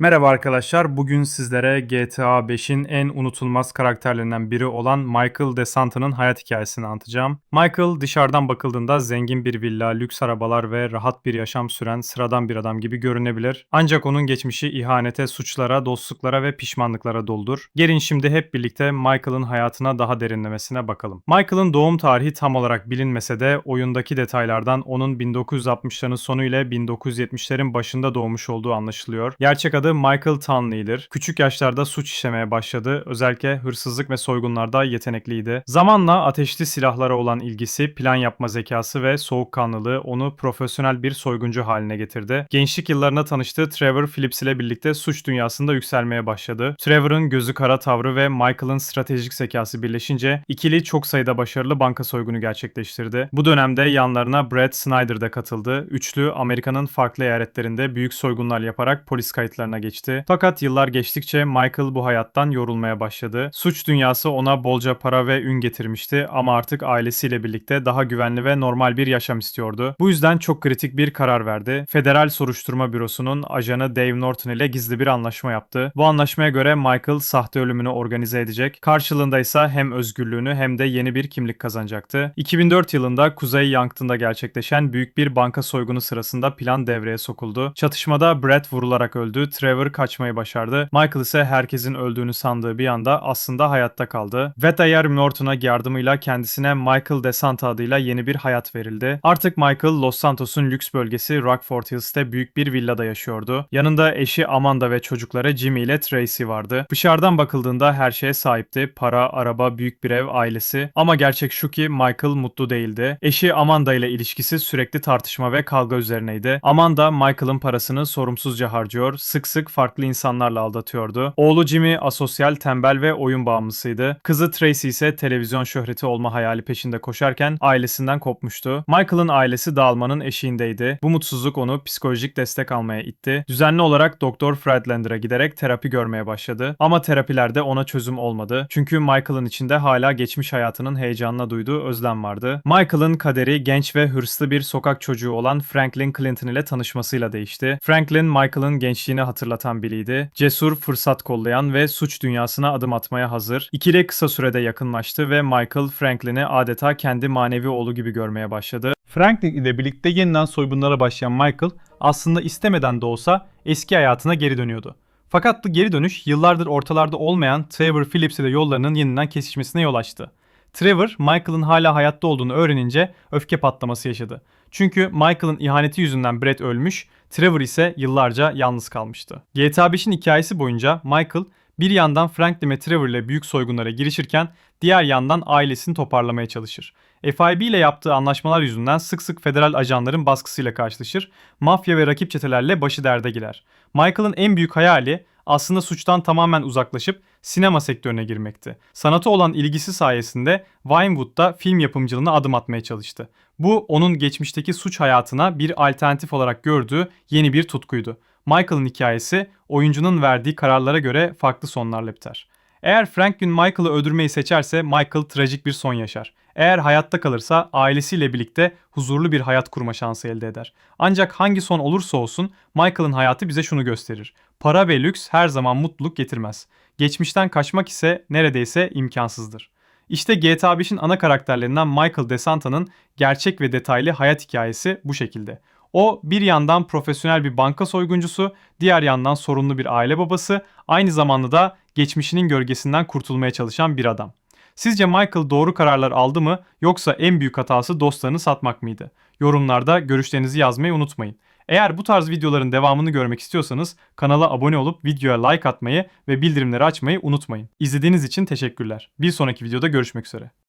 Merhaba arkadaşlar. Bugün sizlere GTA 5'in en unutulmaz karakterlerinden biri olan Michael DeSanta'nın hayat hikayesini anlatacağım. Michael dışarıdan bakıldığında zengin bir villa, lüks arabalar ve rahat bir yaşam süren sıradan bir adam gibi görünebilir. Ancak onun geçmişi ihanete, suçlara, dostluklara ve pişmanlıklara doludur. Gelin şimdi hep birlikte Michael'ın hayatına daha derinlemesine bakalım. Michael'ın doğum tarihi tam olarak bilinmese de oyundaki detaylardan onun 1960'ların sonu ile 1970'lerin başında doğmuş olduğu anlaşılıyor. Gerçek adı Michael Townley'dir. Küçük yaşlarda suç işlemeye başladı. Özellikle hırsızlık ve soygunlarda yetenekliydi. Zamanla ateşli silahlara olan ilgisi, plan yapma zekası ve soğukkanlılığı onu profesyonel bir soyguncu haline getirdi. Gençlik yıllarında tanıştığı Trevor Phillips ile birlikte suç dünyasında yükselmeye başladı. Trevor'ın gözü kara tavrı ve Michael'ın stratejik zekası birleşince ikili çok sayıda başarılı banka soygunu gerçekleştirdi. Bu dönemde yanlarına Brad Snyder da katıldı. Üçlü Amerika'nın farklı eyaletlerinde büyük soygunlar yaparak polis kayıtlarına geçti. Fakat yıllar geçtikçe Michael bu hayattan yorulmaya başladı. Suç dünyası ona bolca para ve ün getirmişti ama artık ailesiyle birlikte daha güvenli ve normal bir yaşam istiyordu. Bu yüzden çok kritik bir karar verdi. Federal Soruşturma Bürosu'nun ajanı Dave Norton ile gizli bir anlaşma yaptı. Bu anlaşmaya göre Michael sahte ölümünü organize edecek. Karşılığında ise hem özgürlüğünü hem de yeni bir kimlik kazanacaktı. 2004 yılında Kuzey Yankton'da gerçekleşen büyük bir banka soygunu sırasında plan devreye sokuldu. Çatışmada Brett vurularak öldü. Trevor kaçmayı başardı. Michael ise herkesin öldüğünü sandığı bir anda aslında hayatta kaldı. Vedayer Norton'a yardımıyla kendisine Michael DeSanta adıyla yeni bir hayat verildi. Artık Michael Los Santos'un lüks bölgesi Rockford Hills'te büyük bir villada yaşıyordu. Yanında eşi Amanda ve çocukları Jimmy ile Tracy vardı. Dışarıdan bakıldığında her şeye sahipti. Para, araba, büyük bir ev, ailesi. Ama gerçek şu ki Michael mutlu değildi. Eşi Amanda ile ilişkisi sürekli tartışma ve kavga üzerineydi. Amanda Michael'ın parasını sorumsuzca harcıyor, sık sık farklı insanlarla aldatıyordu. Oğlu Jimmy asosyal, tembel ve oyun bağımlısıydı. Kızı Tracy ise televizyon şöhreti olma hayali peşinde koşarken ailesinden kopmuştu. Michael'ın ailesi dağılmanın eşiğindeydi. Bu mutsuzluk onu psikolojik destek almaya itti. Düzenli olarak Doktor Friedlander'a giderek terapi görmeye başladı. Ama terapilerde ona çözüm olmadı. Çünkü Michael'ın içinde hala geçmiş hayatının heyecanına duyduğu özlem vardı. Michael'ın kaderi genç ve hırslı bir sokak çocuğu olan Franklin Clinton ile tanışmasıyla değişti. Franklin Michael'ın gençliğini hatırlatan biriydi. Cesur, fırsat kollayan ve suç dünyasına adım atmaya hazır. İkili kısa sürede yakınlaştı ve Michael Franklin'i adeta kendi manevi oğlu gibi görmeye başladı. Franklin ile birlikte yeniden soygunlara başlayan Michael aslında istemeden de olsa eski hayatına geri dönüyordu. Fakat bu geri dönüş yıllardır ortalarda olmayan Trevor Phillips ile yollarının yeniden kesişmesine yol açtı. Trevor, Michael'ın hala hayatta olduğunu öğrenince öfke patlaması yaşadı. Çünkü Michael'ın ihaneti yüzünden Brett ölmüş, Trevor ise yıllarca yalnız kalmıştı. GTA 5'in hikayesi boyunca Michael bir yandan Franklin ve Trevor ile büyük soygunlara girişirken diğer yandan ailesini toparlamaya çalışır. FIB ile yaptığı anlaşmalar yüzünden sık sık federal ajanların baskısıyla karşılaşır, mafya ve rakip çetelerle başı derde girer. Michael'ın en büyük hayali aslında suçtan tamamen uzaklaşıp sinema sektörüne girmekti. Sanata olan ilgisi sayesinde Vinewood'da film yapımcılığına adım atmaya çalıştı. Bu onun geçmişteki suç hayatına bir alternatif olarak gördüğü yeni bir tutkuydu. Michael'ın hikayesi oyuncunun verdiği kararlara göre farklı sonlarla biter. Eğer Franklin Michael'ı öldürmeyi seçerse Michael trajik bir son yaşar. Eğer hayatta kalırsa ailesiyle birlikte huzurlu bir hayat kurma şansı elde eder. Ancak hangi son olursa olsun Michael'ın hayatı bize şunu gösterir. Para ve lüks her zaman mutluluk getirmez. Geçmişten kaçmak ise neredeyse imkansızdır. İşte GTA 5'in ana karakterlerinden Michael DeSanta'nın gerçek ve detaylı hayat hikayesi bu şekilde. O bir yandan profesyonel bir banka soyguncusu, diğer yandan sorunlu bir aile babası, aynı zamanda da geçmişinin gölgesinden kurtulmaya çalışan bir adam. Sizce Michael doğru kararlar aldı mı yoksa en büyük hatası dostlarını satmak mıydı? Yorumlarda görüşlerinizi yazmayı unutmayın. Eğer bu tarz videoların devamını görmek istiyorsanız kanala abone olup videoya like atmayı ve bildirimleri açmayı unutmayın. İzlediğiniz için teşekkürler. Bir sonraki videoda görüşmek üzere.